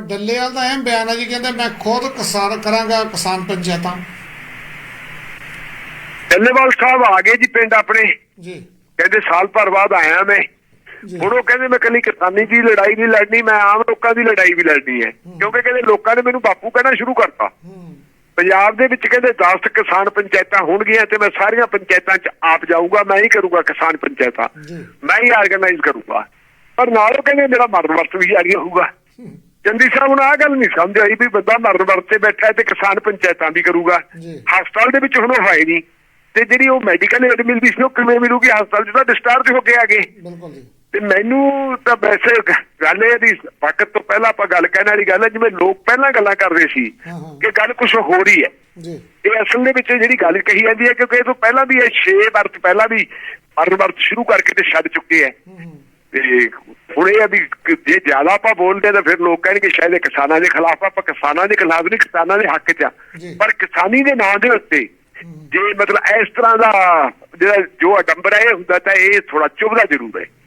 ਡੱਲੇਵਾਲ ਦਾ ਐਂ ਬਿਆਨ ਹੈ ਜੀ ਕਹਿੰਦੇ ਮੈਂ ਖੁਦ ਕਿਸਾਨ ਕਰਾਂਗਾ ਕਿਸਾਨ ਪੰਚਾਇਤਾਂ। ਡੱਲੇਵਾਲ ਸਾਹਿਬ ਆ ਗਏ ਜੀ ਪਿੰਡ ਆਪਣੇ। ਜੀ। ਕਹਿੰਦੇ ਸਾਲ ਭਰ ਬਾਅਦ ਆਇਆ ਮੈਂ। ਹੁਣ ਉਹ ਕਹਿੰਦੇ ਮੈਂ ਕੱਲੀ ਕਿਸਾਨੀ ਦੀ ਲੜਾਈ ਨਹੀਂ ਲੜਨੀ ਮੈਂ ਆਮ ਲੋਕਾਂ ਦੀ ਲੜਾਈ ਵੀ ਲੜਨੀ ਹੈ। ਕਿਉਂਕਿ ਕਹਿੰਦੇ ਲੋਕਾਂ ਨੇ ਮੈਨੂੰ ਬਾਪੂ ਕਹਿਣਾ ਸ਼ੁਰੂ ਕਰਤਾ। ਪੰਜਾਬ ਦੇ ਵਿੱਚ ਕਹਿੰਦੇ 10 ਕਿਸਾਨ ਪੰਚਾਇਤਾਂ ਹੋਣਗੀਆਂ ਤੇ ਮੈਂ ਸਾਰੀਆਂ ਪੰਚਾਇਤਾਂ 'ਚ ਆਪ ਜਾਊਗਾ ਮੈਂ ਹੀ ਕਰੂੰਗਾ ਕਿਸਾਨ ਪੰਚਾਇਤਾਂ। ਮੈਂ ਹੀ ਆਰਗੇਨਾਈਜ਼ ਕਰੂੰਗਾ। ਪਰ ਨਾਲ ਉਹ ਕਹਿੰਦੇ ਮੇਰਾ ਮਰਨ ਵਰਤ ਵੀ ਜਾਰੀ ਹੋਊਗਾ ਚੰਦੀ ਸਾਹਿਬ ਨੂੰ ਆਹ ਗੱਲ ਨਹੀਂ ਸਮਝ ਆਈ ਵੀ ਬੰਦਾ ਮਰਨ ਵਰਤ ਬੈਠਾ ਹੈ ਤੇ ਕਿਸਾਨ ਪੰਚਾਇਤਾਂ ਵੀ ਕਰੂਗਾ। ਹਸਪਤਾਲ ਦੇ ਵਿੱਚ ਹੁਣ ਉਹ ਹੈ ਨਹੀਂ। ਤੇ ਜਿਹੜੀ ਉਹ ਮੈਡੀਕਲ ਏਡ ਮਿਲਦੀ ਸੀ ਉਹ ਕਿਵੇਂ ਮਿਲੂਗੀ ਹਸਪਤਾਲ ਤਾਂ ਡਿਸਚਾਰਜ ਹੋ ਕੇ ਆ ਗਏ ਬਿਲਕੁਲ ਜੀ। ਤੇ ਮੈਨੂੰ ਤਾਂ ਵੈਸੇ ਗੱਲ ਇਹ ਦੀ ਵਕਤ ਤੋਂ ਪਹਿਲਾਂ ਆਪਾਂ ਗੱਲ ਕਹਿਣ ਵਾਲੀ ਗੱਲ ਹੈ ਜਿਵੇਂ ਲੋਕ ਪਹਿਲਾਂ ਗੱਲਾਂ ਕਰਦੇ ਸੀ ਹਾਂ, ਹਾਂ। ਕਿ ਗੱਲ ਕੁਝ ਹੋ ਰਹੀ ਹੈ। ਜੀ। ਇਹ ਅਸਲ ਦੇ ਵਿੱਚ ਜਿਹੜੀ ਗੱਲ ਕਹੀ ਜਾਂਦੀ ਹੈ ਕਿਉਂਕਿ ਇਹ ਤੋਂ ਪਹਿਲਾਂ ਵੀ ਇਹ 6 ਵਰਤ ਪਹਿਲਾਂ ਵੀ ਮਰਨ ਵਰਤ ਸ਼ੁਰੂ ਕਰਕੇ ਤੇ ਛੱਡ ਚੁੱਕੇ ਹੈ। ਹੂੰ ਹੂੰ। ਤੇ ਹੁਣ ਇਹ ਵੀ ਜੇ ਜ਼ਿਆਦਾ ਆਪਾਂ ਬੋਲਦੇ ਤਾਂ ਫਿਰ ਲੋਕ ਕਹਿਣਗੇ ਸ਼ਾਇਦ ਕਿਸਾਨਾਂ ਦੇ ਖਿਲਾਫ। ਆਪਾਂ ਕਿਸਾਨਾਂ ਦੇ ਖਿਲਾਫ ਨਹੀਂ ਕਿਸਾਨਾਂ ਦੇ ਹੱਕ 'ਚ ਆ। ਪਰ ਕਿਸਾਨੀ ਦੇ ਨਾਂ ਦੇ ਉੱਤੇ ਜੇ ਮਤਲਬ ਇਸ ਤਰ੍ਹਾਂ ਦਾ ਜਿਹੜਾ ਜੋ ਅਡੰਬਰ ਹੈ ਇਹ ਹੁੰਦਾ ਤਾਂ ਇਹ ਥੋੜਾ ਚੁਭਦਾ ਜ਼ਰੂਰ ਹੈ